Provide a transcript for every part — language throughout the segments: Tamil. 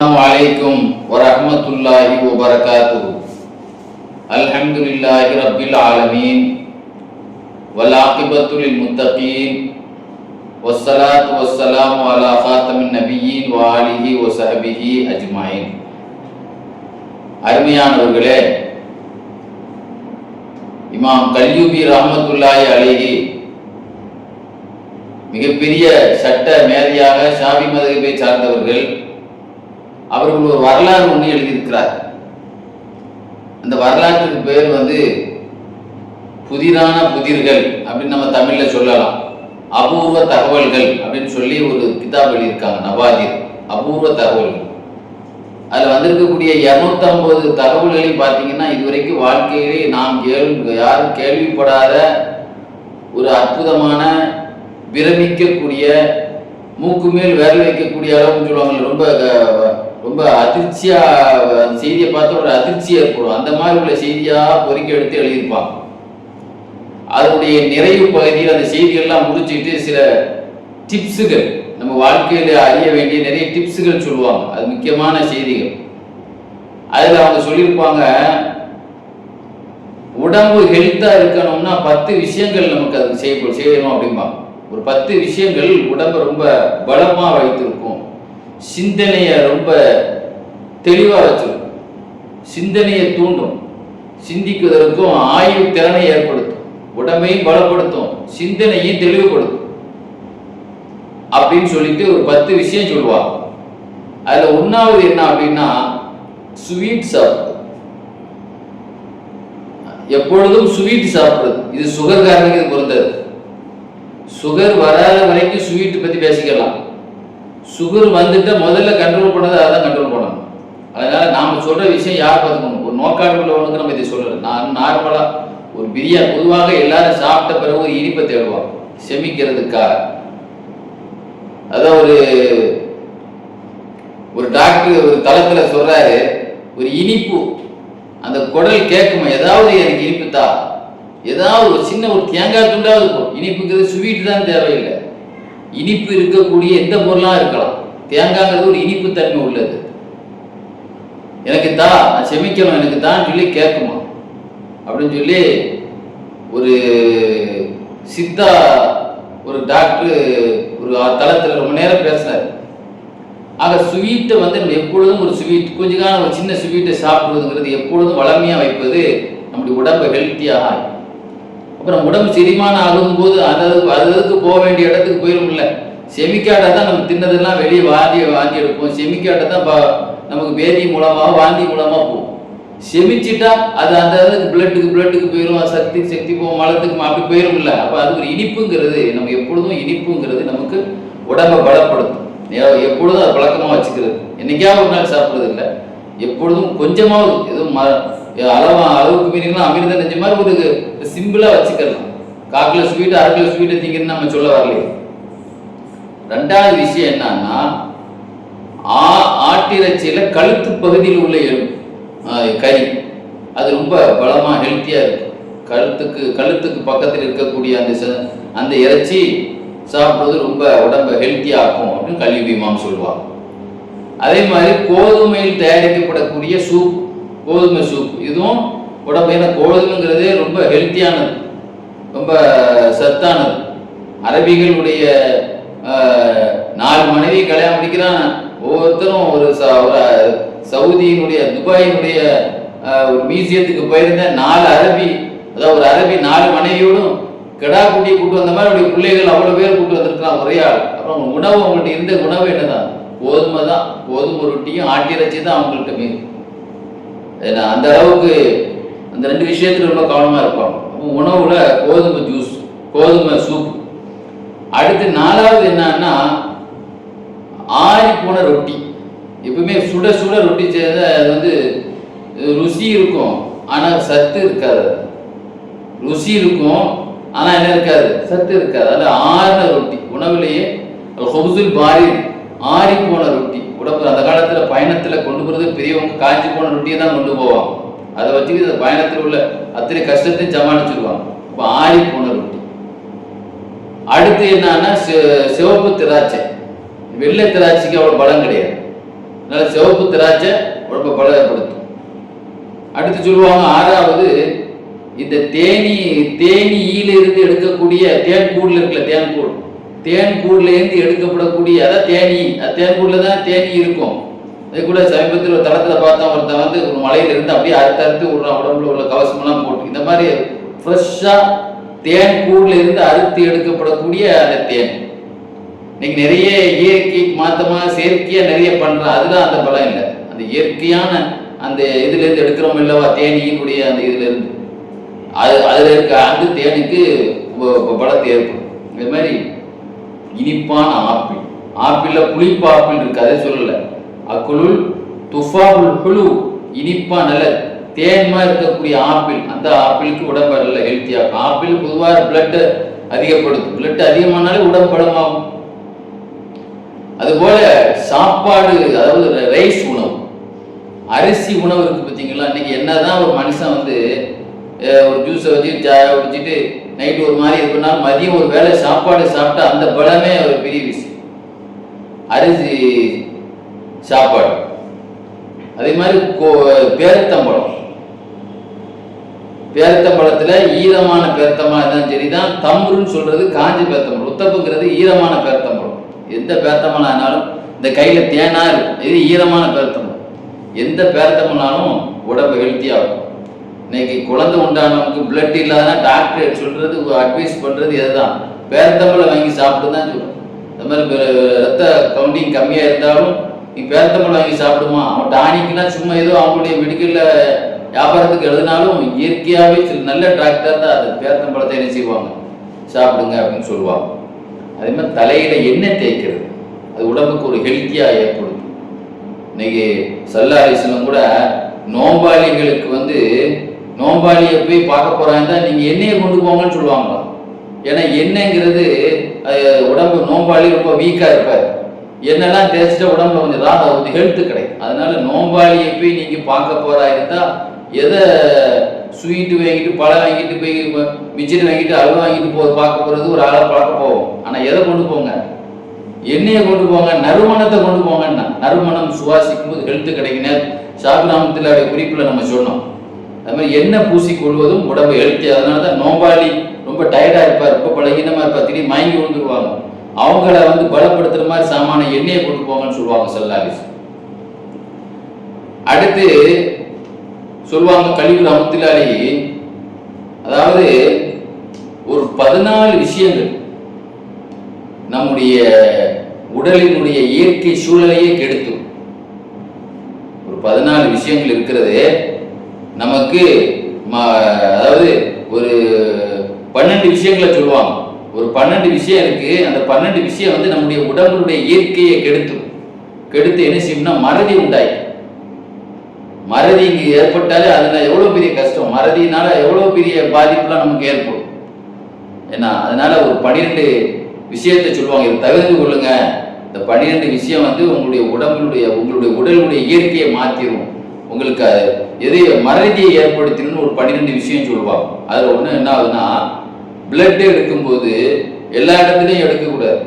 அலைக்கும் வரஹமத்துல்லாஹி வபரகாத்து அல்ஹம்துலில்லாஹி ரப்பில் ஆலமீன் வலாகிபத்து லில் முத்தகீன் வஸ்ஸலாத்து வஸ்ஸலாமு அலா ஃபாத்திமின் நபியீன் வ ஆலிஹி வ ஸஹபிஹி அஜ்மாயின் அருமையானவர்களே இமாம் கல்யூபி ரஹமத்துல்லாஹி அலைஹி மிகப்பெரிய சட்ட மேதையாக ஷாபி மதகை சார்ந்தவர்கள் அவர்கள் ஒரு வரலாறு ஒன்று எழுதியிருக்கிறார். அந்த வரலாற்றுக்கு பேர் வந்து புதிரான புதிர்கள் அப்படின்னு நம்ம தமிழில் சொல்லலாம். அபூர்வ தகவல்கள் அப்படின்னு சொல்லி ஒரு கிதாப் எழுதியிருக்காங்க நவாதிர் அபூர்வ தகவல்கள். அதில் வந்திருக்கக்கூடிய இரநூத்தம்பது தகவல்களையும் பார்த்தீங்கன்னா இதுவரைக்கும் வாழ்க்கையிலே நாம் கேள் யாரும் கேள்விப்படாத ஒரு அற்புதமான பிரமிக்கக்கூடிய மூக்கு மேல் வைக்கக்கூடிய அளவுன்னு சொல்லுவாங்க ரொம்ப ரொம்ப அதிர்ச்சியா அந்த செய்தியை பார்த்து ஒரு அதிர்ச்சி ஏற்படும். அந்த மாதிரி உள்ள செய்தியா பொறுக்கி எடுத்து எழுதியிருப்பாங்க. அதனுடைய நிறைவு பகுதியில் அந்த செய்திகள்லாம் முடிச்சுக்கிட்டு சில டிப்ஸுகள் நம்ம வாழ்க்கையில அறிய வேண்டிய நிறைய டிப்ஸுகள் சொல்லுவாங்க. அது முக்கியமான செய்திகள். அதில் அவங்க சொல்லியிருப்பாங்க உடம்பு ஹெல்த்தா இருக்கணும்னா பத்து விஷயங்கள் நமக்கு அது செய்ய செய்யணும் அப்படிம்பாங்க. ஒரு பத்து விஷயங்கள் உடம்பை ரொம்ப பலமா வைத்திருக்கும். சிந்தனையை ரொம்ப தெளிவாக வச்சிடும் சிந்தனையை தூண்டும். சிந்திக்குவதற்கும் ஆயுள் திறனை ஏற்படுத்தும். உடம்பையும் பலப்படுத்தும். சிந்தனையும் தெளிவுபடுத்தும். அப்படின்னு சொல்லிட்டு ஒரு பத்து விஷயம் சொல்லுவாங்க. அதில் ஒன்றாவது என்ன அப்படின்னா ஸ்வீட் சாப்பிடுறது. எப்பொழுதும் ஸ்வீட் சாப்பிடுறது. இது சுகர்காரனுக்கு இது பொருந்தது. சுகர் வராத வரைக்கும் ஸ்வீட் பத்தி பேசிக்கலாம். சுகர் வந்துட்டா முதல்ல கண்ட்ரோல் பண்ணது அதான் கண்ட்ரோல் பண்ணணும். அதனால நாம சொல்ற விஷயம் யார் பார்த்துக்கணும்? ஒரு நோக்காடு உள்ளவனுக்கு நம்ம இதை சொல்லலை நான் நார்மலா ஒரு பிரியாணி பொதுவாக எல்லாரும் சாப்பிட்ட பிறகு ஒரு இனிப்பை தேடுவாங்க செமிக்கிறதுக்காக. அதான் ஒரு ஒரு டாக்டர் ஒரு தளத்துல சொல்றாரு ஒரு இனிப்பு அந்த குடல் கேட்குமா? ஏதாவது எனக்கு இனிப்பு தா. ஏதாவது ஒரு சின்ன ஒரு தேங்காய் துண்டாவது இனிப்புங்கிறது ஸ்வீட் தான் தேவையில்லை. இனிப்பு இருக்கக்கூடிய எந்த பொருளாக இருக்கலாம். தேங்காய்ங்கிறது ஒரு இனிப்பு தன்மை உள்ளது. எனக்கு தா நான் செமிக்கணும் எனக்கு தான் சொல்லி கேட்குமா? அப்படின்னு சொல்லி ஒரு சித்தா ஒரு டாக்டர் ஒரு தளத்தில் ரொம்ப நேரம் பேசினார். ஆக ஸ்வீட்டை வந்து நம்ம எப்பொழுதும் ஒரு ஸ்வீட் கொஞ்ச காலம் ஒரு சின்ன ஸ்வீட்டை சாப்பிடுவதுங்கிறது எப்பொழுதும் வளமையாக வைப்பது நம்முடைய உடம்பை ஹெல்த்தியாக அப்புறம் உடம்பு செரிமானம் ஆகும்போது அது அதுக்கு போக வேண்டிய இடத்துக்கு போயிடும்ல செமிக்காட்டை தான் நம்ம தின்னதெல்லாம் வெளியே வாந்தி வாந்தி எடுப்போம். செமிக்காட்டை தான் நமக்கு வேதி மூலமாக வாந்தி மூலமாக போகும். செமிச்சிட்டா அது அந்த இதுக்கு பிளட்டுக்கு பிளட்டுக்கு போயிடும் சக்தி சக்தி போகும் மலத்துக்கு அப்படி போயிரும்ல. அப்போ அது ஒரு இனிப்புங்கிறது நம்ம எப்பொழுதும் இனிப்புங்கிறது நமக்கு உடம்பை பலப்படுத்தும். எப்பொழுதும் அது பழக்கமாக வச்சுக்கிறது. என்னைக்காவது ஒரு நாள் சாப்பிட்றது இல்லை. எப்பொழுதும் கொஞ்சமாவது எதுவும் ம அளவா அளவுக்கு மீறினா அமிர்த நெஞ்ச மாதிரி ஒரு சிம்பிளாக வச்சுக்கலாம் கால் கிலோ ஸ்வீட் அரை கிலோ ஸ்வீட்டை திங்கன்னு நம்ம சொல்ல வரலையே. ரெண்டாவது விஷயம் என்னன்னா ஆ ஆட்டிறைச்சியில கழுத்து பகுதியில் உள்ள எலும்பு கறி. அது ரொம்ப பலமா ஹெல்த்தியா இருக்கும். கழுத்துக்கு கழுத்துக்கு பக்கத்தில் இருக்கக்கூடிய அந்த அந்த இறைச்சி சாப்பிடுவது ரொம்ப உடம்பை ஹெல்த்தியா ஆக்கும் அப்படின்னு கல்வி பீமாம் சொல்லுவாங்க. அதே மாதிரி கோதுமையில் தயாரிக்கப்படக்கூடிய சூப் கோதுமை சூப் இதுவும் உடம்பு ஏன்னா கோதுமைங்கிறதே ரொம்ப ஹெல்த்தியானது ரொம்ப சத்தானது. அரபிகளுடைய நாலு மனைவி கல்யாணம் முடிக்கிறான் ஒவ்வொருத்தரும் ஒரு ச- ஒரு சவுதியினுடைய துபாயினுடைய ஒரு மியூசியத்துக்கு போயிருந்த நாலு அரபி அதாவது ஒரு அரபி நாலு மனைவியோடும் கிடா குட்டி கூட்டு வந்த மாதிரி அவருடைய பிள்ளைகள் அவ்வளோ பேர் கூட்டு வந்திருக்கலாம் ஒரே ஆள். அப்புறம் உணவு அவங்கள்ட்ட இருந்த உணவு என்னதான்? கோதுமை தான். கோதுமை ரொட்டியும் ஆட்டிறைச்சி தான் அவங்கள்ட்ட மீது ஏன்னா அந்த அளவுக்கு அந்த ரெண்டு விஷயத்துல ரொம்ப கவனமா இருப்பாங்க. உணவுல கோதுமை ஜூஸ் கோதுமை சூப் அடுத்து நாலாவது என்னன்னா ஆறி போன ரொட்டி. எப்பவுமே சுட சுட ரொட்டி செய்த அது வந்து ருசி இருக்கும் ஆனா சத்து இருக்காது. ருசி இருக்கும் ஆனா என்ன இருக்காது? சத்து இருக்காது. அது ஆறின ரொட்டி. உணவுலேயே ஹொபுசுல் பாரி ஆறி போன ரொட்டி. உடம்பு அந்த காலத்துல பயணத்துல கொண்டு போறது பெரியவங்க காய்ச்சி போன ரொட்டியை தான் கொண்டு போவாங்க. அதை வச்சு இந்த பயணத்தில் உள்ள அத்தனை கஷ்டத்தையும் சமாளிச்சிருவாங்க. இப்போ ஆறி போன ரொட்டி. அடுத்து என்னன்னா சி- சிவப்பு திராட்சை. வெள்ளை திராட்சைக்கு அவ்வளோ பலம் கிடையாது. அதனால சிவப்பு திராட்சை உடம்ப பலப்படுத்தும் அடுத்து சொல்லுவாங்க ஆறாவது இந்த தேனி தேனியிலிருந்து இருந்து எடுக்கக்கூடிய தேன் கூடுல இருக்குல்ல தேன் கூடு. தேன் கூடுல எடுக்கப்படக்கூடிய அதான் தேனி அது தேன் தான் தேனி இருக்கும். அது கூட சமீபத்தில் ஒரு தளத்தில் பார்த்தா ஒருத்தன் வந்து ஒரு மலையில இருந்து அப்படியே அறுத்து அறுத்து விடுறான் உடம்புல உள்ள கவசமெல்லாம் போட்டு. இந்த மாதிரி ஃப்ரெஷ்ஷாக தேன் கூடுல இருந்து அறுத்து எடுக்கப்படக்கூடிய அந்த தேன். இன்னைக்கு நிறைய இயற்கை மாத்தமா செயற்கையா நிறைய பண்றோம் அதுல அந்த பலம் இல்லை. அந்த இயற்கையான அந்த இதுல இருந்து எடுக்கிறோம் இல்லவா தேனியினுடைய அந்த இதுல இருந்து அது அதுல இருக்க அந்த தேனுக்கு பலத்தை ஏற்படும் இது மாதிரி இனிப்பான ஆப்பிள். ஆப்பிள்ல புளிப்பு ஆப்பிள் இருக்கு அதை சொல்லல. அக்குளுள் துஃபாவுல் குழு இனிப்பா நல்ல தேன்மா இருக்கக்கூடிய ஆப்பிள். அந்த ஆப்பிளுக்கு உடம்பு நல்ல ஹெல்த்தியா ஆப்பிள் பொதுவாக பிளட் அதிகப்படுத்தும். பிளட் அதிகமானாலே உடம்பு பலமாகும். அதுபோல சாப்பாடு அதாவது ரைஸ் உணவு. அரிசி உணவு இருக்கு பார்த்தீங்களா இன்னைக்கு என்னதான் ஒரு மனுஷன் வந்து ஒரு ஜூஸை வச்சு சாயை குடிச்சிட்டு நைட்டு ஒரு மாதிரி இது பண்ணாலும் மதியம் ஒரு வேளை சாப்பாடு சாப்பிட்டா அந்த பலமே ஒரு பெரிய விஷயம். அரிசி சாப்பாடு. அதே மாதிரி கோ- பேரத்தம்பழம் பேரத்தம்பழத்துல ஈரமான பேரத்தம்பழம் இருந்தாலும் சரிதான். தம்புருன்னு சொல்றது காஞ்சி பேரத்தம்பழம் உத்தப்புங்கிறது ஈரமான பேரத்தம்பழம் எந்த பேரத்தம்பழம் ஆனாலும் இந்த கையில தேனா இருக்கும் இது ஈரமான பேரத்தம்பழம் எந்த பேரத்தம்பழம்னாலும் உடம்பு ஹெல்த்தியாகும் இன்னைக்கு குழந்தை உண்டானவனுக்கு பிளட் இல்லாத டாக்டர் சொல்றது அட்வைஸ் பண்றது இதுதான் பேரத்தம்பளை வாங்கி சாப்பிட்டு தான் சொல்லணும் இந்த மாதிரி ரத்த கவுண்டிங் கம்மியா இருந்தாலும் நீ பேரத்தம்பளை வாங்கி சாப்பிடுமா? அவன் டானிக்லாம் சும்மா ஏதோ அவங்களுடைய மெடிக்கல்ல வியாபாரத்துக்கு எழுதினாலும் இயற்கையாகவே சில நல்ல டாக்டர் தான் அது. பேரத்தம்பழத்தை என்ன செய்வாங்க? சாப்பிடுங்க அப்படின்னு சொல்லுவாங்க. அதே மாதிரி தலையில எண்ணெய் தேய்க்கிறது. அது உடம்புக்கு ஒரு ஹெல்த்தியா ஏற்படுத்தும். இன்னைக்கு சல்லாரிசனம் கூட நோம்பாளிகளுக்கு வந்து நோம்பாளியை போய் பார்க்க போறாங்க நீங்க எண்ணெயை கொண்டு போங்கன்னு சொல்லுவாங்க. ஏன்னா எண்ணெய்ங்கிறது உடம்பு நோம்பாளி ரொம்ப வீக்கா இருப்பார். என்னெல்லாம் தேய்ச்சிட்டா உடம்புல கொஞ்சம் ராக வந்து ஹெல்த்து கிடைக்கும். அதனால நோம்பாளியை போய் நீங்க பார்க்க போறா இருந்தா எதை ஸ்வீட்டு வாங்கிட்டு பழம் வாங்கிட்டு போய் மிச்சர் வாங்கிட்டு அல்வா வாங்கிட்டு போ பார்க்க போறது ஒரு ஆளை பார்க்க போவோம். ஆனா எதை கொண்டு போங்க? எண்ணெயை கொண்டு போங்க நறுமணத்தை கொண்டு போங்கன்னா நறுமணம் சுவாசிக்கும் போது ஹெல்த்து கிடைக்கும் சாபிராமத்தில் குறிப்பில் நம்ம சொன்னோம். அது மாதிரி எண்ணெய் பூசி கொள்வதும் உடம்பு எழுத்தி அதனால தான் நோம்பாளி ரொம்ப டயர்டா இருப்பார் ரொம்ப பலகீனமா இருப்பார் திடீர்னு மயங்கி விழுந்துருவாங்க. அவங்கள வந்து பலப்படுத்துற மாதிரி சாமான எண்ணெயை கொண்டு போங்கன்னு சொல்லுவாங்க செல்லாலிஸ். அடுத்து சொல்லுவாங்க கழிவுல அமுத்திலாளி அதாவது ஒரு பதினாலு விஷயங்கள் நம்முடைய உடலினுடைய இயற்கை சூழலையே கெடுத்தும். ஒரு பதினாலு விஷயங்கள் இருக்கிறது. நமக்கு அதாவது ஒரு பன்னெண்டு விஷயங்களை சொல்லுவாங்க. ஒரு பன்னெண்டு விஷயம் இருக்கு. அந்த பன்னெண்டு விஷயம் வந்து நம்முடைய உடம்புடைய இயற்கையை கெடுத்தும். கெடுத்து என்ன செய்யும்னா மறதி உண்டாய் மறதி இங்கு ஏற்பட்டாலே அதுல எவ்வளவு பெரிய கஷ்டம்? மறதினால எவ்வளவு பெரிய பாதிப்புலாம் நமக்கு ஏற்படும். ஏன்னா அதனால ஒரு பன்னிரெண்டு விஷயத்தை சொல்லுவாங்க. இதை தவிர்த்து கொள்ளுங்க. இந்த பன்னிரெண்டு விஷயம் வந்து உங்களுடைய உடம்புடைய உங்களுடைய உடலுடைய இயற்கையை மாத்திரும். உங்களுக்கு எது மறதியை ஏற்படுத்தினு ஒரு பன்னிரெண்டு விஷயம் சொல்லுவாங்க அதுல ஒண்ணு என்ன ஆகுதுன்னா பிளட் எடுக்கும்போது எல்லா இடத்துலையும் எடுக்கக்கூடாது.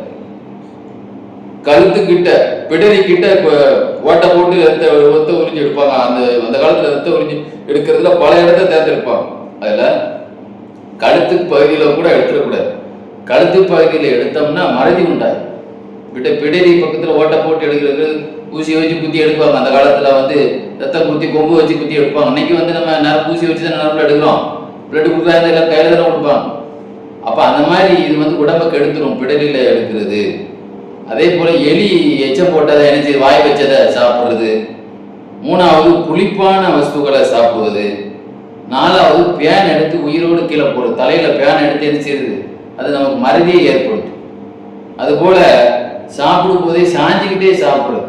கழுத்துக்கிட்ட பிடரி கிட்ட ஓட்டை போட்டு ரத்த ரத்த உறிஞ்சி எடுப்பாங்க. அந்த அந்த காலத்துல ரத்த உறிஞ்சி எடுக்கிறதுல பல இடத்த தேர்ந்தெடுப்பாங்க. அதுல கழுத்து பகுதியில கூட எடுத்துடக்கூடாது. கழுத்து பகுதியில எடுத்தோம்னா மறதி உண்டாது விட்ட பிடரி பக்கத்துல ஓட்டை போட்டு எடுக்கிறது ஊசி வச்சு குத்தி எடுப்பாங்க. அந்த காலத்துல வந்து ரத்த குத்தி கொம்பு வச்சு குத்தி எடுப்பாங்க. இன்னைக்கு வந்து நம்ம நேரம் ஊசி வச்சு தான் நரம்புல எடுக்கிறோம். பிளட் கொடுக்குறாங்க எல்லாம் கையில தானே கொடுப்பாங்க. அப்ப அந்த மாதிரி இது வந்து உடம்பை கெடுத்துரும் பிடரியில எடுக்கிறது. அதே போல எலி எச்சம் போட்டதை என்ன வாய் வச்சதை சாப்பிடுறது. மூணாவது புளிப்பான வஸ்துக்களை சாப்பிடுவது. நாலாவது பேன் எடுத்து உயிரோடு கீழே போடுது தலையில பேன் எடுத்து என்ன செய்யுது? அது நமக்கு மறதியை ஏற்படுத்தும். அதுபோல் சாப்பிடும் போதே சாஞ்சிக்கிட்டே சாப்பிடுறது.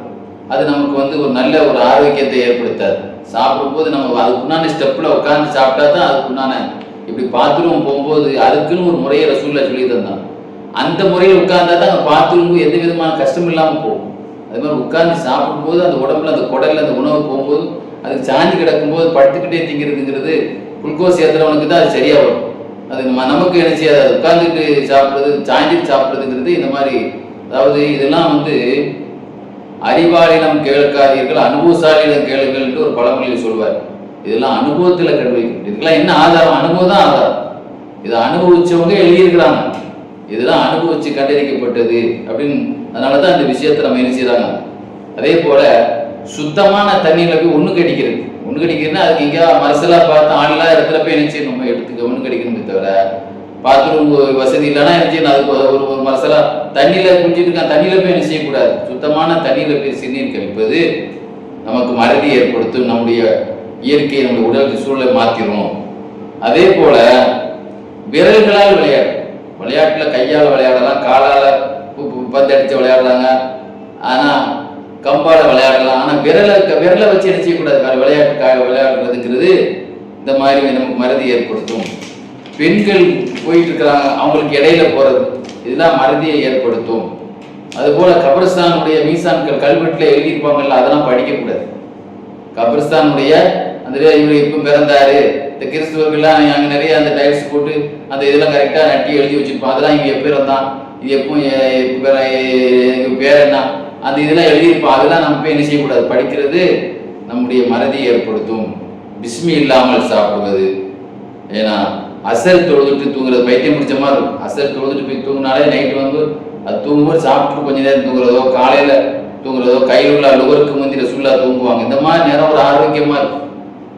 அது நமக்கு வந்து ஒரு நல்ல ஒரு ஆரோக்கியத்தை ஏற்படுத்தாது. சாப்பிடும்போது நம்ம அதுக்குண்டான ஸ்டெப்ல உட்காந்து சாப்பிட்டா தான் அதுக்குண்டான இப்படி பாத்ரூம் போகும்போது அதுக்குன்னு ஒரு முறையை ரசூல்ல சொல்லி தந்தான். அந்த முறையில் உட்கார்ந்தா தான் அந்த பாத்ரூம் எந்த விதமான கஷ்டம் இல்லாமல் போகும். அது மாதிரி உட்கார்ந்து சாப்பிடும்போது அந்த உடம்புல அந்த குடலில் அந்த உணவு போகும்போது அதுக்கு சாஞ்சி கிடக்கும்போது படுத்துக்கிட்டே திங்கிறதுங்கிறது குளுக்கோஸ் ஏற்றுறவனுக்கு தான் அது சரியா வரும். அது நம்ம நமக்கு என்ன செய்யாது? அது உட்கார்ந்துட்டு சாப்பிடுறது சாஞ்சிட்டு சாப்பிட்றதுங்கிறது இந்த மாதிரி அதாவது இதெல்லாம் வந்து அறிவாளிடம் கேட்காதீர்கள் அனுபவசாலியிடம் கேளுங்கள் என்று ஒரு பழமொழியில் சொல்வார். இதெல்லாம் அனுபவத்தில் கண்டுபிடிக்கும் இதுக்கெல்லாம் என்ன ஆதாரம்? அனுபவம் தான் ஆதாரம். இதை அனுபவிச்சவங்க எழுதியிருக்கிறாங்க. இதெல்லாம் அனுபவிச்சு கண்டறிக்கப்பட்டது அப்படின்னு அதனால தான் இந்த விஷயத்தை நம்ம என்ன செய்றாங்க அதே போல சுத்தமான தண்ணியில் போய் ஒண்ணு கடிக்கிறது. ஒண்ணு கடிக்கிறதுனா அதுக்கு எங்கேயா மரசலா பார்த்து ஆள்லாம் இடத்துல போய் என்ன செய்யணும்? நம்ம எடுத்துக்க ஒண்ணு கடிக்கணுமே தவிர பாத்ரூம் வசதி இல்லைன்னா என்ன செய்யணும்? ஒரு ஒரு மரசலா தண்ணியில குடிச்சிட்டு இருக்கான். தண்ணியில போய் என்ன செய்யக்கூடாது? சுத்தமான தண்ணியில போய் சிறுநீர் கழிப்பது நமக்கு மறதி ஏற்படுத்தும். நம்முடைய இயற்கையை நம்முடைய உடல் சூழலை மாத்திரும். அதே போல விரல்களால் விளையாடு. விளையாட்டுல கையால விளையாடலாம் காலால பு- பந்து விளையாடுறாங்க. ஆனா கம்பால விளையாடலாம். ஆனா விரலை விரலை வச்சு என்ன செய்யக்கூடாது? விளையாட்டு விளையாடுறதுங்கிறது இந்த மாதிரி நமக்கு மறதி ஏற்படுத்தும். பெண்கள் போயிட்டு இருக்கிறாங்க அவங்களுக்கு இடையில போறது. இதெல்லாம் மறதியை ஏற்படுத்தும். அதுபோல கபிரஸ்தானுடைய மீசான்கள் கல்வெட்டுல எழுதியிருப்பாங்கல்ல அதெல்லாம் படிக்கக்கூடாது. கபிரஸ்தானுடைய அந்த இவர் இப்போ பிறந்தாரு? இந்த கிறிஸ்துவர்கள்லாம் அங்கே நிறைய அந்த டைல்ஸ் போட்டு அந்த இதெல்லாம் கரெக்டாக நட்டி எழுதி வச்சிருப்பான் அதெல்லாம் இவன் எப்போ இருந்தான் இது எப்போ பேர் என்ன? அந்த இதெல்லாம் எழுதியிருப்பான் அதெல்லாம் நம்ம போய் என்ன செய்யக்கூடாது? படிக்கிறது நம்முடைய மறதியை ஏற்படுத்தும். பிஸ்மி இல்லாமல் சாப்பிடுவது. ஏன்னா அசர் தொழுதுட்டு தூங்குறது பைத்தியம் பிடிச்ச மாதிரி இருக்கும். அசர் தொழுதுட்டு போய் தூங்கினாலே நைட்டு வந்து அது தூங்கும்போது சாப்பிட்டு கொஞ்ச நேரம் தூங்குறதோ காலையில தூங்குறதோ கையில் உள்ள லுகருக்கு முந்திர சுல்லா தூங்குவாங்க. இந்த மாதிரி நேரம் ஒரு ஆரோக்கியமா இருக்கும்.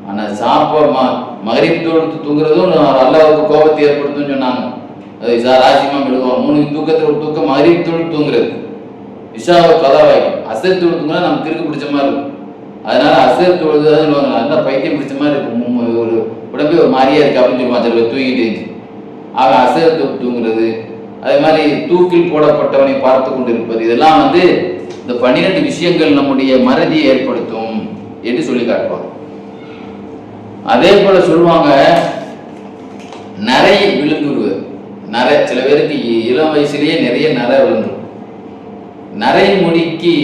ஆனா சாப்பாடு ம மகரிப் தொழுத்து தூங்குறதும் அல்லாவுக்கு கோபத்தை ஏற்படுத்தும்னு சொன்னாங்க. அது இசா ராசிமா விடுவோம் மூணு தூக்கத்துல ஒரு தூக்கம் மகரிப் தொழில் தூங்குறது. இஷாவை கதாவாய்க்கும் அசர் தொழில் தூங்குனா நமக்கு திருக்கு பிடிச்ச மாதிரி இருக்கும். அதனால அசர் தொழுதுதான் சொல்லுவாங்க. அந்த பைத்தியம் பிடிச்ச மாதிரி இருக்கும். ஒரு உடம்பே ஒரு மாதிரியா இருக்கு அப்படின்னு சொல்லுவாங்க சில தூங்கிட்டு ஆக அசர் தூங்குறது அதே மாதிரி தூக்கில் போடப்பட்டவனை பார்த்து கொண்டிருப்பது இதெல்லாம் வந்து இந்த பன்னிரெண்டு விஷயங்கள் நம்முடைய மறதியை ஏற்படுத்தும் என்று சொல்லி காட்டுவாங்க. அதே போல சொல்லுவாங்க நிறைய விழுந்துருவது நரை சில பேருக்கு இளம் வயசுலயே நிறைய நரை விழுந்துடும் நரை முடிக்கு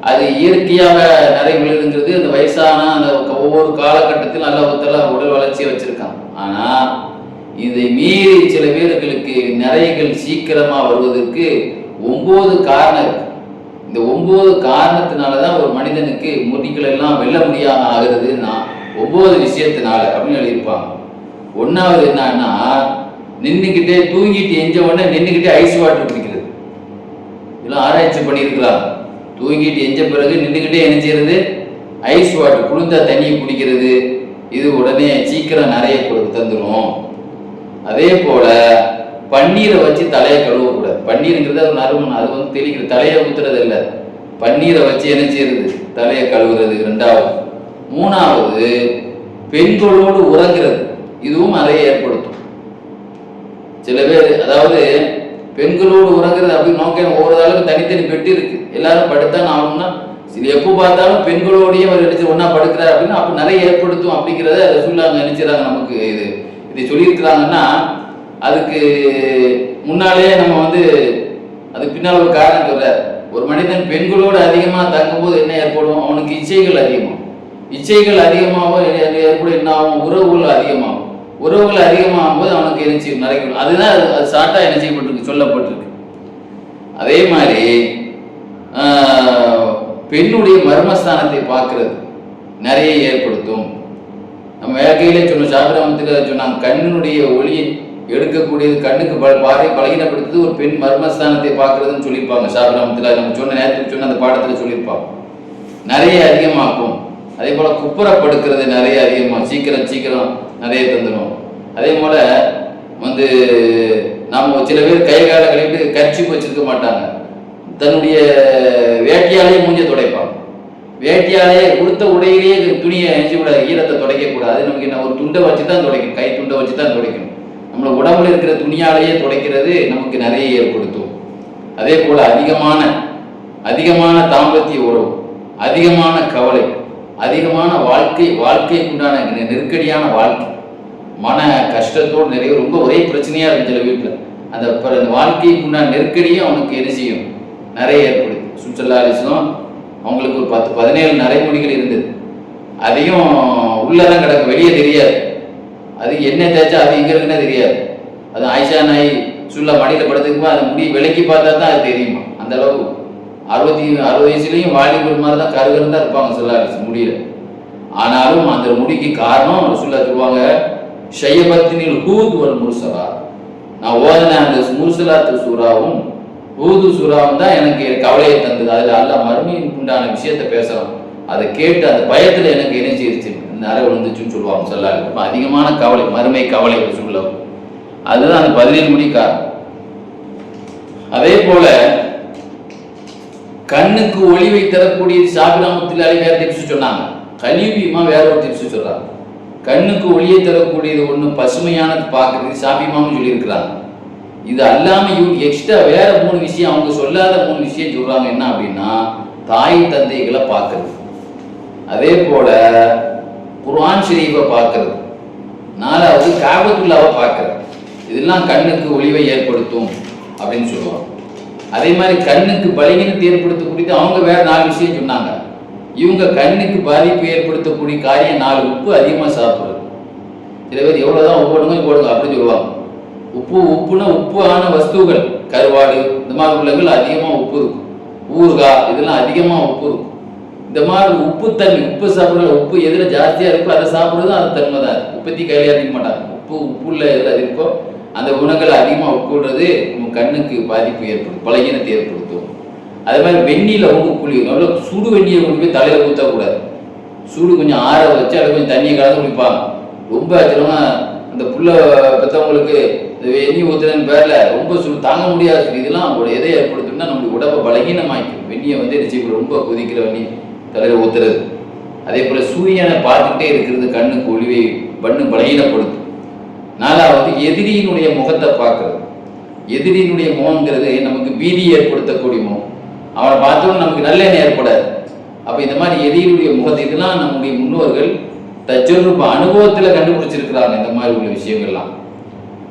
அது இயற்கையாக நிறைய விழுதுங்கிறது அந்த வயசான அந்த க- ஒவ்வொரு காலகட்டத்தில் நல்ல உடல் வளர்ச்சியை வச்சுருக்கான் ஆனால் இதை மீறி சில பேர்களுக்கு நிறைகள் சீக்கிரமாக வருவதற்கு ஒம்பது காரணம் இருக்கு. இந்த ஒம்பது காரணத்தினால தான் ஒரு மனிதனுக்கு முடிகள் எல்லாம் வெல்ல முடியாம ஆகுறதுன்னா ஒம்பது விஷயத்தினால அப்படின்னு எழுதியிருப்பாங்க. ஒன்னாவது என்னன்னா நின்றுக்கிட்டே தூங்கிட்டு எஞ்ச உடனே நின்றுக்கிட்டே ஐஸ் வாட்டர் குடிக்கிறது. இதெல்லாம் ஆராய்ச்சி பண்ணியிருக்கிறாங்க. தூங்கிட்டு எஞ்ச பிறகு நின்றுக்கிட்டே என்ன செய்யறது ஐஸ் வாட்டர் குளிர்ந்த தண்ணியை குடிக்கிறது இது உடனே சீக்கிரம் நிறைய தந்துடும் அதே போல பன்னீரை வச்சு தலையை கழுவக்கூடாது. பன்னீருங்கிறது அது நறுமணம் அது வந்து தெளிக்கிறது. தலையை ஊத்துறது இல்லை. பன்னீரை வச்சு என்ன செய்யறது? தலையை கழுவுறது ரெண்டாவது மூணாவது பெண்களோடு உறங்குறது. இதுவும் நிறைய ஏற்படுத்தும். சில பேர் அதாவது பெண்களோடு உறங்குறது அப்படின்னு நோக்க ஒவ்வொரு அளவுக்கு தனித்தனி பெட்டி இருக்கு. எல்லாரும் படுத்தான் ஆகணும்னா சில எப்போ பார்த்தாலும் பெண்களோடையே அவர் நினைச்சு ஒன்றா படுக்கிறார் அப்படின்னா அப்ப நிறைய ஏற்படுத்தும் அப்படிங்கிறத அதை சொல்லாங்க நினைச்சிடறாங்க நமக்கு இது இதை சொல்லியிருக்கிறாங்கன்னா அதுக்கு முன்னாலே நம்ம வந்து அதுக்கு பின்னால் ஒரு காரணம் சொல்றார். ஒரு மனிதன் பெண்களோடு அதிகமாக தங்கும்போது என்ன ஏற்படும்? அவனுக்கு இச்சைகள் அதிகமாகும். இச்சைகள் அதிகமாகும் ஏற்படும். என்ன ஆகும்? உறவுகள் அதிகமாகும். உறவுகள் அதிகமாகும் போது அவனுக்கு என்ன செய்யும் நடக்கும் அதுதான் அது- அது ஷார்ட்டா என்ன செய்யப்பட்டிருக்கு சொல்லப்பட்டிருக்கு. அதே மாதிரி பெண்ணுடைய மர்மஸ்தானத்தை பார்க்கறது நிறைய ஏற்படுத்தும். நம்ம வேக்கையிலே சொன்ன சாபிராமத்துக்கு சொன்னாங்க கண்ணினுடைய ஒளியை எடுக்கக்கூடியது கண்ணுக்கு பல பாறை பலகீனப்படுத்துறது ஒரு பெண் மர்மஸ்தானத்தை பார்க்கறதுன்னு சொல்லியிருப்பாங்க சாபிராமத்தில். நம்ம சொன்ன நேரத்துக்கு சொன்ன அந்த பாடத்தில் சொல்லியிருப்பாங்க. நிறைய அதிகமாக்கும். அதே போல குப்புறப்படுக்கிறது நிறைய அதிகமாகும். சீக்கிரம் சீக்கிரம் நிறைய தந்துடும் அதே போல வந்து நாம சில பேர் கை காலை கழிவிட்டு கட்சி வச்சிருக்க மாட்டாங்க. தன்னுடைய வேட்டியாலேயே மூஞ்ச துடைப்பாங்க. வேட்டியாலே கொடுத்த உடையிலேயே துணியை எஞ்சி விட ஈரத்தை துடைக்க கூடாது. நமக்கு என்ன ஒரு துண்டை வச்சு தான் துடைக்கணும். கை துண்டை வச்சு தான் துடைக்கணும். நம்மள உடம்புல இருக்கிற துணியாலேயே துடைக்கிறது நமக்கு நிறைய ஏற்படுத்தும். அதே போல அதிகமான அதிகமான தாம்பத்திய உறவு அதிகமான கவலை அதிகமான வாழ்க்கை வாழ்க்கைக்குண்டான நெருக்கடியான வாழ்க்கை. மன கஷ்டத்தோடு நிறைய ரொம்ப ஒரே பிரச்சனையாக இருக்கு சில வீட்டில் அந்த ப- அந்த வாழ்க்கைக்குண்டான நெருக்கடியும் அவனுக்கு என்ன செய்யும்? நிறைய ஏற்படுது. சுற்றுலா அலிசம் அவங்களுக்கு ஒரு பத்து பதினேழு நரைமுடிகள் இருந்தது. அதையும் உள்ளதான் கிடக்கு வெளியே தெரியாது. அது என்ன தேய்ச்சா அது இங்கே இருக்குன்னே தெரியாது. அது ஆயிஷா நாய் சுல்லா மடியில் படுத்துக்குமா அது முடி விலக்கி பார்த்தா தான் அது தெரியுமா? அந்த அளவு அறுபத்தி அறுபது வயசுலயும் வாலிபர் மாதிரி தான் கருகரு இருப்பாங்க சில முடியல. ஆனாலும் அந்த முடிக்கு காரணம் சொல்ல சொல்லுவாங்க ஷையபத்தினில் ஹூத் ஒரு முருசலா நான் ஓதின அந்த முருசலாத்து சூறாவும் ஹூது சூறாவும் தான் எனக்கு கவலையை தந்தது. அதில் அல்ல மறுமையின் உண்டான விஷயத்த பேசலாம் அதை கேட்டு அந்த பயத்தில் எனக்கு என்ன செய்யிருச்சு நிறைய விழுந்துச்சுன்னு சொல்லுவாங்க சொல்லாரு அப்ப அதிகமான கவலை மறுமை கவலை சொல்ல அதுதான் அந்த பதினேழு மணி காரணம். அதே போல கண்ணுக்கு ஒளிவை தரக்கூடியது சாபிராமத்தில் வேற டிப்ஸ் சொன்னாங்க. கலியுபிமா வேற ஒரு டிப்ஸ் சொல்றாங்க. கண்ணுக்கு ஒளியை தரக்கூடியது ஒண்ணு பசுமையானது பார்க்கறது சாபிமாவும் சொல்லியிருக்கிறாங்க. இது அல்லாம இவங்க எக்ஸ்ட்ரா வேற மூணு விஷயம் அவங்க சொல்லாத மூணு விஷயம் சொல்றாங்க. என்ன அப்படின்னா தாய் தந்தைகளை பார்க்கறது. அதே போல குர்ஆன் ஷெரீஃபை பார்க்கறது. நாலாவது காபத்துல்லாவை பார்க்கறது. இதெல்லாம் கண்ணுக்கு ஒளிவை ஏற்படுத்தும் அப்படின்னு சொல்லுவாங்க. அதே மாதிரி கண்ணுக்கு பலகீனத்தை ஏற்படுத்தக்கூடியது அவங்க வேற நாலு விஷயம் சொன்னாங்க. இவங்க கண்ணுக்கு பாதிப்பு ஏற்படுத்தக்கூடிய காரியம் நாலு உப்பு அதிகமாக சாப்பிடுறது. சில பேர் எவ்வளோதான் உப்பு போடுங்க அப்படின்னு சொல்லுவாங்க. உப்பு உப்புனா உப்பு ஆன வஸ்துகள் கருவாடு இந்த மாதிரி உள்ளங்கள் அதிகமாக உப்பு இருக்கும். ஊறுகாய் இதெல்லாம் அதிகமாக உப்பு இருக்கும். இந்த மாதிரி உப்பு தன்மை உப்பு சாப்பிட்ற உப்பு எதில் ஜாஸ்தியாக இருக்கோ அதை சாப்பிட்றதும் அந்த தன்மை தான் உப்பத்தி கையிலே அதிக மாட்டாங்க உப்பு உப்புள்ள எதில் இருக்கோ அந்த குணங்களை அதிகமாக உட்கொள்றது நம்ம கண்ணுக்கு பாதிப்பு ஏற்படும் பலகீனத்தை ஏற்படுத்தும். அதே மாதிரி வெந்நில அவங்க குளிக்கணும் நல்ல சுடு வெந்நியை கொண்டு போய் தலையில் ஊற்றக்கூடாது சூடு கொஞ்சம் ஆற வச்சு அதை கொஞ்சம் தண்ணியை கலந்து குளிப்பாங்க ரொம்ப ஆச்சுன்னா அந்த புள்ள பெற்றவங்களுக்கு இந்த வெந்நி ஊற்றுறதுன்னு பேர்ல ரொம்ப சூடு தாங்க முடியாது இதெல்லாம் அவங்களோட எதை ஏற்படுத்தும்னா நம்மளுக்கு உடம்பை பலகீனமாக்கும் வெந்நியை வந்து என்ன ரொம்ப கொதிக்கிற வெந்நி தலையில் ஊத்துறது. அதே போல சூரியனை பார்த்துக்கிட்டே இருக்கிறது கண்ணுக்கு ஒளிவை பண்ணு பலகீனப்படுத்தும். நாலாவது எதிரியினுடைய முகத்தை பார்க்கறது. எதிரியினுடைய முகங்கிறது நமக்கு பீதி ஏற்படுத்தக்கூடிய முகம். அவனை பார்த்தோன்னு நமக்கு நல்லெண்ணம் ஏற்படாது. அப்ப இந்த மாதிரி எதிரியுடைய முகத்தை இதெல்லாம் நம்முடைய முன்னோர்கள் தச்சொருப்ப அனுபவத்துல கண்டுபிடிச்சிருக்கிறாங்க இந்த மாதிரி உள்ள விஷயங்கள்லாம்.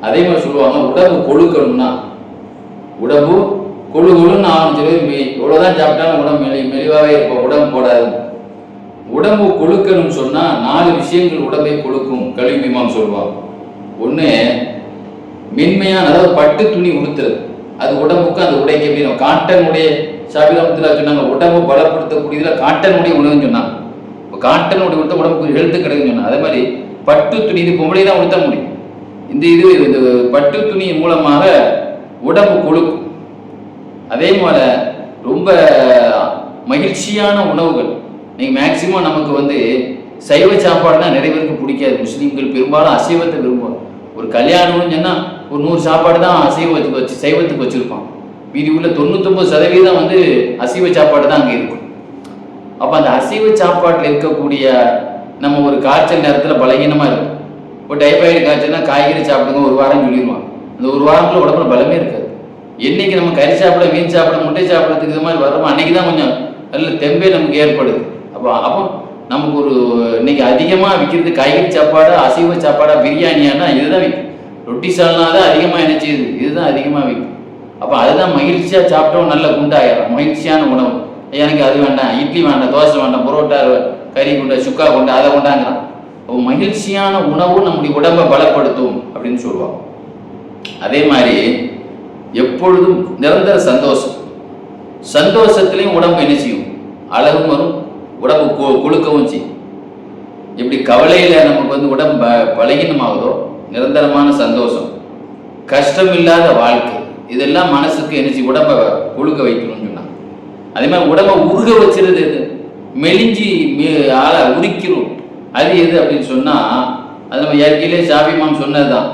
அதே மாதிரி சொல்லுவாங்க உடம்பு கொழுக்கணும்னா. உடம்பு கொழு கொழுன்னு ஆகும் சொல்லி மெ- சாப்பிட்டாலும் உடம்பு மெலி மெலிவாவே இருப்போம் உடம்பு போடாது. உடம்பு கொழுக்கணும்னு சொன்னா நாலு விஷயங்கள் உடம்பை கொழுக்கும் கழிவுமான்னு சொல்லுவாங்க. ஒன்று மென்மையான அதாவது பட்டு துணி உடுத்துறது. அது உடம்புக்கு அந்த உடைக்கு எப்படி காட்டன் உடைய சாபிராமத்தில் சொன்னாங்க உடம்பு பலப்படுத்தக்கூடியதில் காட்டன் உடைய உணவுன்னு சொன்னாங்க. இப்போ காட்டன் உடைய உடுத்த உடம்புக்கு ஹெல்த்து கிடைக்குன்னு சொன்னாங்க. அதே மாதிரி பட்டு துணி இது பொம்பளை தான் உடுத்த முடியும். இந்த இது இந்த பட்டு துணி மூலமாக உடம்பு கொழுக்கும். அதே போல ரொம்ப மகிழ்ச்சியான உணவுகள். நீங்க மேக்சிமம் நமக்கு வந்து சைவ சாப்பாடுனா நிறைய பேருக்கு பிடிக்காது. முஸ்லீம்கள் பெரும்பாலும் அசைவத்தை விரும்புவாங்க. ஒரு கல்யாணம்னு சொன்னால் ஒரு நூறு சாப்பாடு தான் அசைவத்துக்கு வச்சு சைவத்துக்கு வச்சுருப்பான். மீதி உள்ள தொண்ணூத்தொம்பது சதவீதம் வந்து அசைவ சாப்பாடு தான் அங்கே இருக்கும். அப்போ அந்த அசைவ சாப்பாட்டில் இருக்கக்கூடிய நம்ம ஒரு காய்ச்சல் நேரத்தில் பலகீனமாக இருக்கும் இப்போ டைபாய்டு காய்ச்சல்னா காய்கறி சாப்பிடுங்க ஒரு வாரம் சொல்லிடுவான். அந்த ஒரு வாரத்தில் உடம்புல பலமே இருக்காது. என்னைக்கு நம்ம கறி சாப்பிட மீன் சாப்பிட முட்டை சாப்பிட்றதுக்கு இது மாதிரி வரோமோ அன்னைக்கு தான் கொஞ்சம் நல்ல தெம்பே நமக்கு ஏற்படுது. அப்போ அப்போ நமக்கு ஒரு இன்னைக்கு அதிகமாக விற்கிறது காய்கறி சாப்பாடு அசைவ சாப்பாடா பிரியாணியானா இதுதான் விற்கும் ரொட்டி சால்னா தான் அதிகமாக என்ன செய்யுது? இதுதான் அதிகமாக விற்கும் அப்போ அதுதான் மகிழ்ச்சியாக சாப்பிட்டோம் நல்ல குண்டாயிரும். மகிழ்ச்சியான உணவு. எனக்கு அது வேண்டாம் இட்லி வேண்டாம் தோசை வேண்டாம் பரோட்டா கறி கொண்டா சுக்கா கொண்டா அதை கொண்டாங்கிறான். அப்போ மகிழ்ச்சியான உணவு நம்முடைய உடம்பை பலப்படுத்தும் அப்படின்னு சொல்லுவாங்க. அதே மாதிரி எப்பொழுதும் நிரந்தர சந்தோஷம். சந்தோஷத்துலேயும் உடம்பு என்ன செய்யும்? அழகும் வரும் உடம்பு கொ- கொழுக்கவும் செய்யும். எப்படி கவலையில் நமக்கு வந்து உடம்பு ப- பலகீனமாகுதோ நிரந்தரமான சந்தோஷம். கஷ்டம் இல்லாத வாழ்க்கை. இதெல்லாம் மனசுக்கு என்ன உடம்பை கொழுக்க வைக்கணும்னு சொன்னாங்க. அதே மாதிரி உடம்பை உருக வச்சிருது எது மெலிஞ்சி மெ- ஆளை உரிக்கிறோம். அது எது அப்படின்னு சொன்னால் அது நம்ம இயற்கையிலே சாபிமாம் சொன்னதுதான்.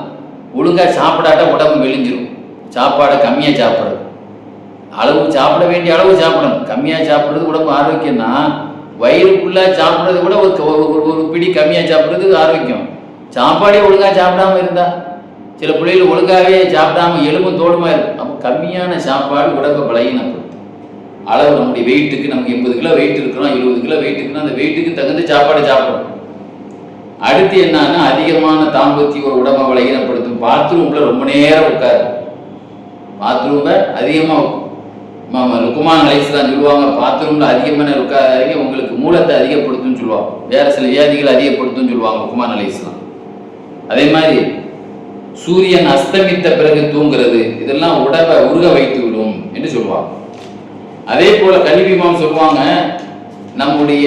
ஒழுங்காக சாப்பிடாட்டா உடம்பு மெலிஞ்சிரும். சாப்பாடை கம்மியாக சாப்பிட்றது. அளவு சாப்பிட வேண்டிய அளவு சாப்பிடணும். கம்மியாக சாப்பிட்றது உடம்பு ஆரோக்கியம்னா வயிறு ஃபுல்லாக சாப்பிட்றது கூட ஒரு ஒரு- ஒரு- பிடி கம்மியாக சாப்பிட்றது ஆரோக்கியம். சாப்பாடே ஒழுங்காக சாப்பிடாம இருந்தா சில பிள்ளைகள் ஒழுங்காவே சாப்பிடாம எலும்பும் தோடுமா இருக்கும் அப்போ கம்மியான சாப்பாடு உடம்பை பலகீனப்படுத்தும். அளவு நம்முடைய வெயிட்டுக்கு நமக்கு எண்பது கிலோ வெயிட் இருக்கிறோம் எழுபது கிலோ வெயிட் இருக்கிறோம் அந்த வெயிட்டுக்கு தகுந்த சாப்பாடு சாப்பிடும் அடுத்து என்னன்னா அதிகமான தாம்பத்தி ஒரு உடம்பை பலகீனப்படுத்தும். பாத்ரூம்ல ரொம்ப நேரம் உட்காரு. பாத்ரூமை அதிகமாக லுக்குமான் அலைஸ்லாம் சொல்லுவாங்க பாத்ரூம்ல அதிகமான உட்காராதீங்க உங்களுக்கு மூலத்தை அதிகப்படுத்தும்னு சொல்லுவாங்க. வேற சில வியாதிகள் அதிகப்படுத்தும்னு சொல்லுவாங்க லுக்குமான் அலைஸ்லாம் அதே மாதிரி சூரியன் அஸ்தமித்த பிறகு தூங்குறது இதெல்லாம் உடம்பை உருக வைத்து விடும் என்று சொல்லுவாங்க. அதே போல கல்விமாம் சொல்லுவாங்க நம்முடைய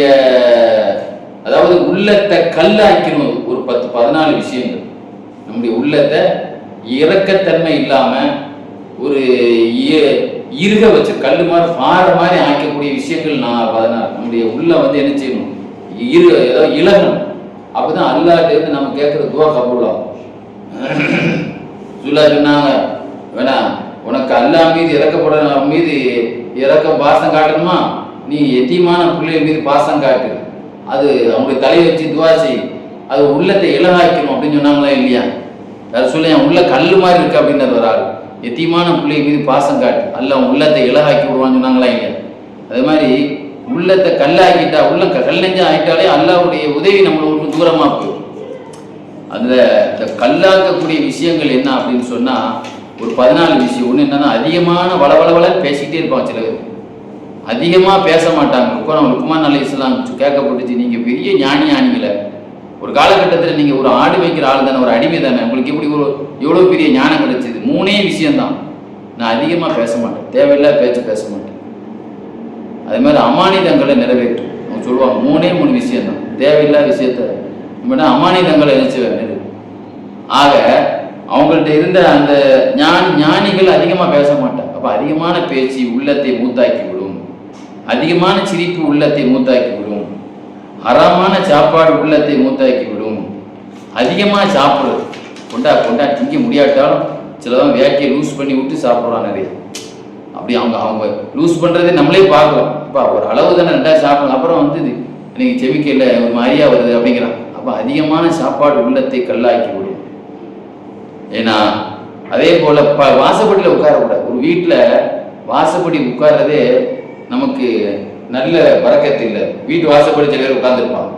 அதாவது உள்ளத்தை கல்லாக்கணும் ஒரு பத்து பதினாலு விஷயங்கள். நம்முடைய உள்ளத்தை இறக்கத்தன்மை இல்லாம ஒரு இருக வச்சு கல் மாதிரி பாறை மாதிரி ஆக்கக்கூடிய விஷயங்கள் நான் பதினாறு நம்முடைய உள்ள வந்து என்ன செய்யணும்? இரு ஏதோ இலகணும் அப்பதான் அல்லாட்ட இருந்து நம்ம கேட்கிற துவா கபூலாகும். சுல்லா சொன்னாங்க வேணா உனக்கு அல்லா மீது இறக்கப்பட மீது இறக்க பாசம் காட்டணுமா? நீ எத்தியமான பிள்ளைகள் மீது பாசம் காட்டு. அது அவங்களுடைய தலையை வச்சு துவா செய். அது உள்ளத்தை இலகாக்கணும் அப்படின்னு சொன்னாங்களா இல்லையா? வேற சொல்லி என் உள்ள கல் மாதிரி இருக்கு அப்படின்னு ஒரு ஆள். எத்தியமான பிள்ளை மீது பாசம் காட்டு. அல்ல அவன் உள்ளத்தை இலகாக்கி விடுவான்னு சொன்னாங்களா இல்லையா? அது மாதிரி உள்ளத்தை கல்லாக்கிட்டா உள்ள கல்லஞ்சா ஆகிட்டாலே அல்லாவுடைய உதவி நம்மளை விட்டு தூரமாக போயிடும். அந்த இந்த கல்லாக்கக்கூடிய விஷயங்கள் என்ன அப்படின்னு சொன்னால் ஒரு பதினாலு விஷயம். ஒன்று என்னன்னா அதிகமான வளவளவலன்னு பேசிக்கிட்டே இருப்பாங்க சில பேர். அதிகமாக பேச மாட்டாங்க. லுக்குமான் லுக்குமான் அலி இஸ்லாம் கேட்கப்பட்டுச்சு. நீங்கள் பெரிய ஞானி ஆணிகளை ஒரு காலகட்டத்தில் நீங்க ஒரு ஆடு வைக்கிற ஆள் தானே ஒரு அடிமை தானே உங்களுக்கு எப்படி ஒரு எவ்வளவு பெரிய ஞானம் கிடைச்சது? மூணே விஷயம்தான். நான் அதிகமா பேச மாட்டேன். தேவையில்லாத பேச்சு பேச மாட்டேன். அதே மாதிரி அமானிதங்களை நிறைவேற்றும். அவங்க சொல்லுவாங்க மூணே மூணு விஷயம்தான். தேவையில்லாத விஷயத்த. நம்மகிட்ட அமானிதங்களை நினைச்சு ஆக அவங்கள்ட்ட இருந்த அந்த ஞான் ஞானிகள் அதிகமாக பேச மாட்டாங்க. அப்போ அதிகமான பேச்சு உள்ளத்தை மூத்தாக்கி விடும். அதிகமான சிரிப்பு உள்ளத்தை மூத்தாக்கி விடும். அறமான சாப்பாடு உள்ளத்தை மூத்தாக்கி விடும் அதிகமாக சாப்பிடுறது. கொண்டா கொண்டா திங்க முடியாட்டாலும் சிலதான் வேக்கையை லூஸ் பண்ணி விட்டு சாப்பிட்றான் நிறைய அப்படி அவங்க அவங்க லூஸ் பண்ணுறதே நம்மளே பார்க்கலாம் அப்பா ஒரு அளவு தானே ரெண்டாவது சாப்பிடலாம் அப்புறம் வந்து இது இன்னைக்கு செமிக்கல ஒரு மாதிரியாக வருது அப்படிங்கிறான். அப்போ அதிகமான சாப்பாடு உள்ளத்தை கல்லாக்கி விடும் ஏன்னா அதே போல் ப வாசப்படியில் உட்காரக்கூடாது. ஒரு வீட்டில் வாசப்படி உட்கார்றதே நமக்கு நல்ல பறக்கத்து இல்லை. வீட்டு வாசப்படி சில பேர் உட்காந்துருப்பான்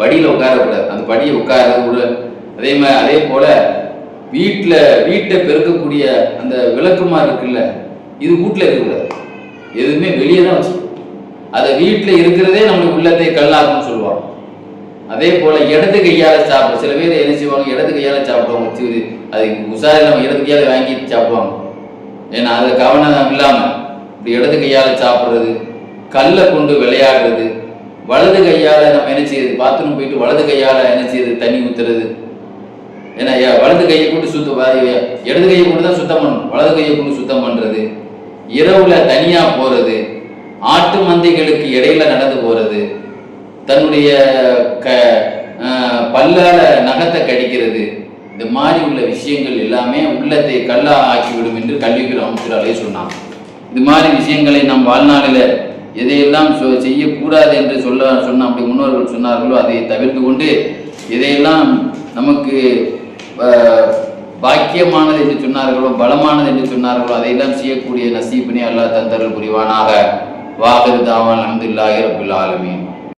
படியில் உட்காரக்கூடாது. அந்த படியை உட்கார கூட அதே மாதிரி அதே போல வீட்டில் வீட்டை பெருக்கக்கூடிய அந்த விளக்குமா இருக்குல்ல இது வீட்டில் இருக்கக்கூடாது. எதுவுமே வெளியே தான் வச்சு அதை வீட்டில் இருக்கிறதே நம்மளுக்கு உள்ளத்தை கல்லாகும்னு சொல்லுவாங்க. அதே போல இடது கையால் சாப்பிட சில பேர் என்ன செய்வாங்க? இடது கையால் சாப்பிடுவாங்க. அதுக்கு அது உசாரில் இடது கையால் வாங்கி சாப்பிடுவாங்க. ஏன்னா அது கவனம் இல்லாமல் இப்படி இடது கையால் சாப்பிட்றது கல்லை கொண்டு விளையாடுறது. வலது கையால நம்ம என்ன செய்யுது பாத்ரூம் போயிட்டு வலது கையால என்ன செய்யுது தண்ணி ஊத்துறது. ஏன்னா வலது கையை கொண்டு சுத்தம் இடது கையை கொண்டு தான் சுத்தம் பண்ணணும். வலது கையை கொண்டு சுத்தம் பண்றது. இரவுல தனியா போறது. ஆட்டு மந்தைகளுக்கு இடையில நடந்து போறது. தன்னுடைய க அஹ் பல்லால நகத்தை கடிக்கிறது. இந்த மாதிரி உள்ள விஷயங்கள் எல்லாமே உள்ளத்தை கல்லா ஆக்கிவிடும் என்று கல்விக்குள் அமைச்சராலே சொன்னான் இது மாதிரி விஷயங்களை நம் வாழ்நாளில் எதையெல்லாம் செய்யக்கூடாது என்று சொல்ல சொன்ன அப்படி முன்னோர்கள் சொன்னார்களோ அதை தவிர்த்து கொண்டு எதையெல்லாம் நமக்கு பாக்கியமானது என்று சொன்னார்களோ பலமானது என்று சொன்னார்களோ அதையெல்லாம் செய்யக்கூடிய நசீபினை அல்லாஹ் தந்தர்கள் புரிவானாக. வாகரு தாவான் அஹமதுல்லாஹி ரபுல் ஆலமீன்.